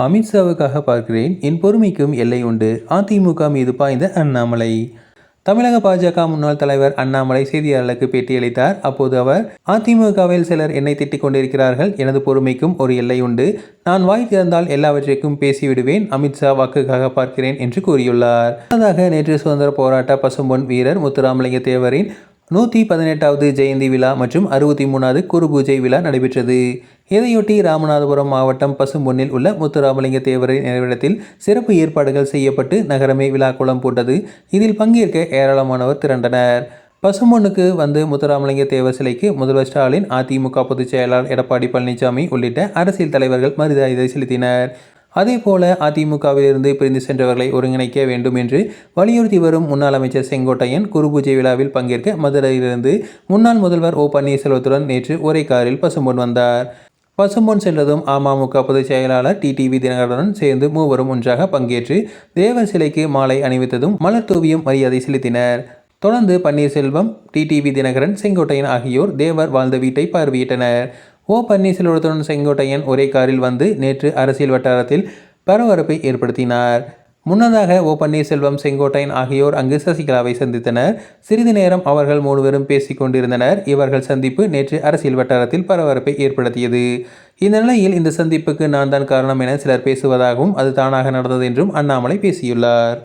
அமித்ஷாவுக்காக பார்க்கிறேன். என் பொறுமைக்கும் எல்லை உண்டு. அதிமுக மீது பாய்ந்த அண்ணாமலை. தமிழக பாஜக முன்னாள் தலைவர் அண்ணாமலை செய்தியாளர்களுக்கு பேட்டியளித்தார். அப்போது அவர் அதிமுகவில் சிலர் என்னை திட்டிக் கொண்டிருக்கிறார்கள். எனது பொறுமைக்கும் ஒரு எல்லை உண்டு. நான் வாய் திறந்தால் எல்லாவற்றிற்கும் பேசிவிடுவேன். அமித்ஷா வாக்குக்காக பார்க்கிறேன் என்று கூறியுள்ளார். முன்னதாக நேற்று சுதந்திர போராட்ட பசும்பொன் வீரர் முத்துராமலிங்க தேவரின் நூற்றி பதினெட்டாவது ஜெயந்தி விழா மற்றும் அறுபத்தி மூணாவது குரு பூஜை விழா நடைபெற்றது. இதையொட்டி ராமநாதபுரம் மாவட்டம் பசும்பொன்னில் உள்ள முத்துராமலிங்க தேவரின் நினைவிடத்தில் சிறப்பு ஏற்பாடுகள் செய்யப்பட்டு நகரமே விழா குளம் போட்டது. இதில் பங்கேற்க ஏராளமானவர் திரண்டனர். பசும்பொன்னுக்கு வந்து முத்துராமலிங்க தேவர் சிலைக்கு முதல்வர் ஸ்டாலின் அதிமுக பொதுச் செயலாளர் எடப்பாடி பழனிசாமி உள்ளிட்ட அரசியல் தலைவர்கள் மரியாதை செலுத்தினர். அதேபோல அதிமுகவிலிருந்து பிரிந்து சென்றவர்களை ஒருங்கிணைக்க வேண்டும் என்று வலியுறுத்தி வரும் முன்னாள் அமைச்சர் செங்கோட்டையன் குருபூஜை விழாவில் பங்கேற்க மதுரையிலிருந்து முன்னாள் முதல்வர் ஓ பன்னீர்செல்வத்துடன் நேற்று ஒரே காரில் பசும்பொன் வந்தார். பசும்பொன் சென்றதும் அமமுக பொதுச் செயலாளர் டிடிவி தினகரனுடன் சேர்ந்து மூவரும் ஒன்றாக பங்கேற்று தேவர் சிலைக்கு மாலை அணிவித்ததும் மலர் தூவியும் மரியாதை செலுத்தினர். தொடர்ந்து பன்னீர்செல்வம் டிடிவி தினகரன் செங்கோட்டையன் ஆகியோர் தேவர் வாழ்ந்த வீட்டை பார்வையிட்டனர். ஓ பன்னீர்செல்வத்துடன் செங்கோட்டையன் ஒரே காரில் வந்து நேற்று அரசியல் வட்டாரத்தில் பரபரப்பை ஏற்படுத்தினார். முன்னதாக ஓ பன்னீர்செல்வம் செங்கோட்டையன் ஆகியோர் அங்கு சசிகலாவை சந்தித்தனர். சிறிது நேரம் அவர்கள் மூணுவரும் பேசிக் கொண்டிருந்தனர். இவர்கள் சந்திப்பு நேற்று அரசியல் வட்டாரத்தில் பரபரப்பை ஏற்படுத்தியது. இந்த நிலையில் இந்த சந்திப்புக்கு நான் தான் காரணம் என சிலர் பேசுவதாகவும் அது தானாக நடந்தது என்றும் அண்ணாமலை பேசியுள்ளார்.